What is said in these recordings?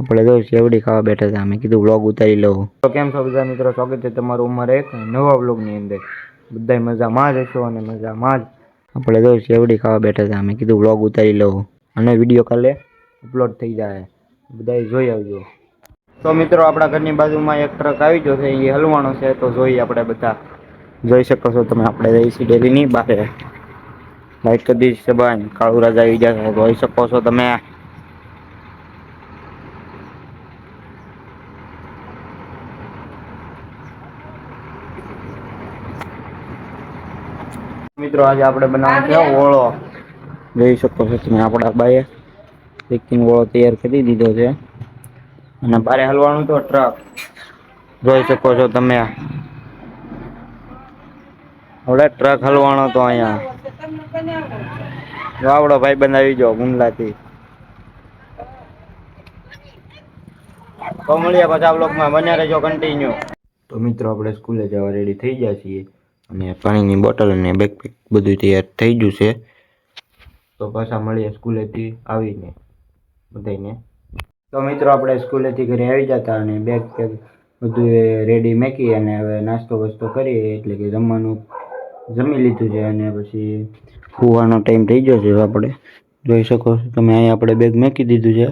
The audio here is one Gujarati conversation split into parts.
આપણે તો શેવડી ખાવા બેઠા હતા. અમે કીધું વ્લોગ ઉતારી લઉં. તો કેમ છો બધા મિત્રો? સ્વાગત છે તમારું ઉંમર એક નવા વ્લોગની અંદર. બધાય મજામાં જ હશો અને મજામાં જ. આપણે તો શેવડી ખાવા બેઠા હતા. અમે કીધું વ્લોગ ઉતારી લઉં. અને વીડિયો કાલે અપલોડ થઈ જાય. બધાએ જોઈ આવજો. તો મિત્રો આપણા ઘરની બાજુમાં એક ટ્રક આવી ગયો છે. એ હલવાનો છે. તો જોઈએ આપણે બધા. જોઈ શકો છો તમે. આપણે રહીશી ડેલીની બહાર. લાઈટ કરી દીધી છે બંધ કાળુ રાજા આવી ગયા જોઈ શકો છો તમે. મિત્રો આજે આપણે બનાવવાનો છે ઓળો જોઈ શકો છો તમે આપણા બાએ ચિકન ઓળો તૈયાર કરી દીધો છે. અને બારે હલવાનું તો ટ્રક. જોઈ શકો છો તમે. આપણે ટ્રક હલવાનો તો અહીંયા. આવડો ભાઈ બનાવી જો ગુંડલાથી. તો મળીએ પાછા બ્લોકમાં બન્યા રહેજો કન્ટિન્યુ તો મિત્રો આપણે સ્કૂલે જવા રેડી થઈ ગયા છીએ. અને પાણીની બોટલ અને બેકપેક બધું તૈયાર થઈ ગયું છે. તો પાછા મળીએ સ્કૂલેથી આવીને બધાને તો મિત્રો, આપણે સ્કૂલેથી ઘરે આવી જતા અને બેગ પેક બધું રેડી મેકી અને હવે નાસ્તો વસ્તો કરીએ, એટલે કે જમવાનું જમી લીધું છે અને પછી ખૂવાનો ટાઈમ થઈ ગયો છે. આપણે જોઈ શકો છો, તમે અહીંયા આપણે બેગ મેકી દીધું છે.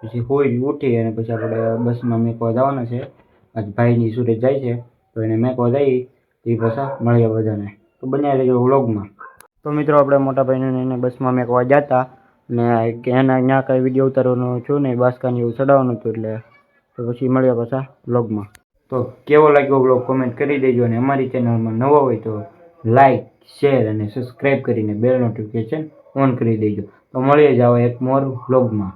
પછી હોઈ ઉઠી અને પછી આપણે બસમાં મેકવા જવાના છે. આજ ભાઈની સુરત જાય છે, તો એને મેકવા જઈ તે પાછા મળીએ બધાને. તો બન્યા રહેજો વ્લોગમાં. તો મિત્રો, આપણે મોટા ભાઈને એને બસમાં મેકવા જતા ને એના ત્યાં કાંઈ વીડિયો ઉતારવાનો છું નહીં બાસકાની એવું ચડાવવાનું હતું એટલે તો પછી મળ્યા પાછા વ્લોગમાં. તો કેવો લાગ્યો વ્લોગ કોમેન્ટ કરી દેજો અને અમારી ચેનલમાં નવો હોય તો લાઈક શેર અને સબસ્ક્રાઈબ કરીને બેલ નોટિફિકેશન ઓન કરી દેજો. તો મળીએ જાઓ એક મોર વ્લોગમાં.